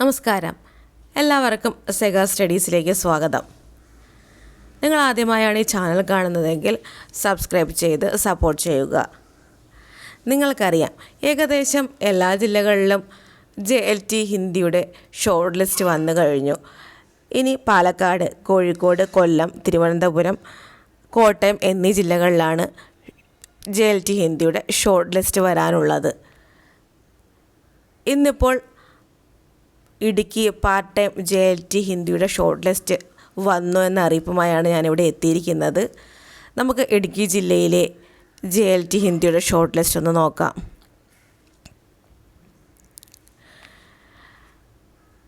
നമസ്കാരം. എല്ലാവർക്കും സെഗ സ്റ്റഡീസിലേക്ക് സ്വാഗതം. നിങ്ങൾ ആദ്യമായാണ് ഈ ചാനൽ കാണുന്നതെങ്കിൽ സബ്സ്ക്രൈബ് ചെയ്ത് സപ്പോർട്ട് ചെയ്യുക. നിങ്ങൾക്കറിയാം ഏകദേശം എല്ലാ ജില്ലകളിലും ജെ എൽ ടി ഹിന്ദിയുടെ ഷോർട്ട് ലിസ്റ്റ് വന്നു കഴിഞ്ഞു. ഇനി പാലക്കാട് കോഴിക്കോട് കൊല്ലം തിരുവനന്തപുരം കോട്ടയം എന്നീ ജില്ലകളിലാണ് ജെ എൽ ടി ഹിന്ദിയുടെ ഷോർട്ട് ലിസ്റ്റ് വരാനുള്ളത്. ഇന്നിപ്പോൾ Idukki part time J L T ഹിന്ദിയുടെ short list വന്നു എന്ന അറിയിപ്പുമായാണ് ഞാനിവിടെ എത്തിയിരിക്കുന്നത്. നമുക്ക് ഇടുക്കി ജില്ലയിലെ ജെ എൽ ടി ഹിന്ദിയുടെ ഷോർട്ട് ലിസ്റ്റ് ഒന്ന് നോക്കാം.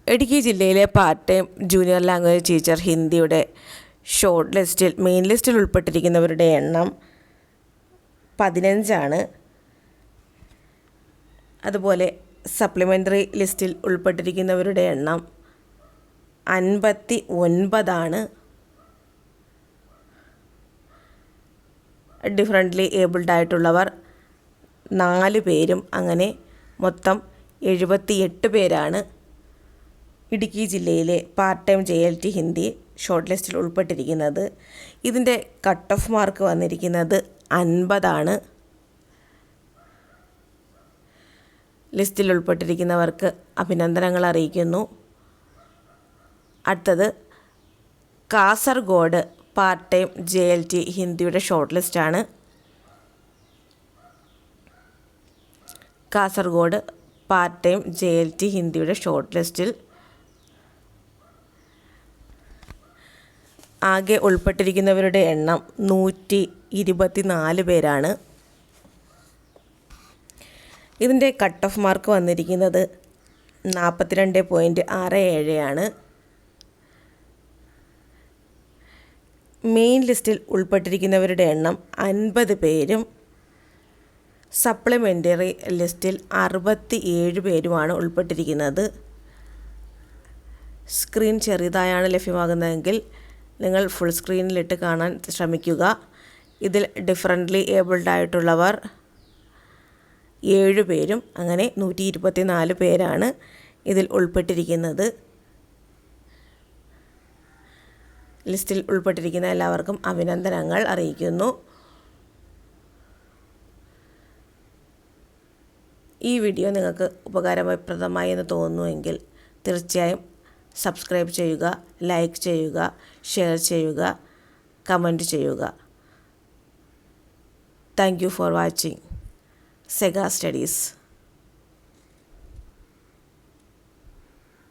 ഇടുക്കി ജില്ലയിലെ part time junior language teacher ഹിന്ദിയുടെ short ലിസ്റ്റിൽ മെയിൻ ലിസ്റ്റിൽ ഉൾപ്പെട്ടിരിക്കുന്നവരുടെ എണ്ണം പതിനഞ്ചാണ്. അതുപോലെ സപ്ലിമെന്ററി ലിസ്റ്റിൽ ഉൾപ്പെട്ടിരിക്കുന്നവരുടെ എണ്ണം അൻപത്തി ഒൻപതാണ് ഡിഫറന്റ്ലി ഏബിൾഡ് ആയിട്ടുള്ളവർ നാല് പേരും അങ്ങനെ മൊത്തം എഴുപത്തിയെട്ട് പേരാണ്. ഇടുക്കി ജില്ലയിലെ part time J L T Hindi short ലിസ്റ്റിൽ ഉൾപ്പെട്ടിരിക്കുന്നത്. ഇതിന്റെ കട്ട് ഓഫ് മാർക്ക് വന്നിരിക്കുന്നത് അൻപതാണ്. ലിസ്റ്റിൽ ഉൾപ്പെട്ടിരിക്കുന്നവർക്ക് അഭിനന്ദനങ്ങൾ അറിയിക്കുന്നു. അടുത്തത് Kasaragod part time J L T ഹിന്ദിയുടെ short ലിസ്റ്റാണ് Kasaragod part time J L T ഹിന്ദിയുടെ short ലിസ്റ്റിൽ ആകെ ഉൾപ്പെട്ടിരിക്കുന്നവരുടെ എണ്ണം നൂറ്റി ഇരുപത്തി നാല് പേരാണ്. ഇതിന്റെ കട്ട് ഓഫ് മാർക്ക് വന്നിരിക്കുന്നത് നാൽപ്പത്തിരണ്ട് പോയിന്റ് ആറ് ഏഴ് ആണ്. മെയിൻ ലിസ്റ്റിൽ ഉൾപ്പെട്ടിരിക്കുന്നവരുടെ എണ്ണം അൻപത് പേരും സപ്ലിമെന്ററി ലിസ്റ്റിൽ അറുപത്തി ഏഴ് പേരുമാണ് ഉൾപ്പെട്ടിരിക്കുന്നത്. സ്ക്രീൻ ചെറിയതായാണ് ലഭ്യമാകുന്നതെങ്കിൽ നിങ്ങൾ ഫുൾ സ്ക്രീനിലിട്ട് കാണാൻ ശ്രമിക്കുക. ഇതിൽ ഡിഫറന്റ്ലി ഏബിൾഡ് ആയിട്ടുള്ളവർ ഏഴ് പേരും അങ്ങനെ നൂറ്റി ഇരുപത്തി നാല് പേരാണ് ഇതിൽ ഉൾപ്പെട്ടിരിക്കുന്നത്. ലിസ്റ്റിൽ ഉൾപ്പെട്ടിരിക്കുന്ന എല്ലാവർക്കും അഭിനന്ദനങ്ങൾ അറിയിക്കുന്നു. ഈ വീഡിയോ നിങ്ങൾക്ക് ഉപകാരപ്രദമായി എന്ന് തോന്നുന്നുവെങ്കിൽ തീർച്ചയായും സബ്സ്ക്രൈബ് ചെയ്യുക ലൈക്ക് ചെയ്യുക ഷെയർ ചെയ്യുക കമന്റ് ചെയ്യുക. Thank you for watching. Sega studies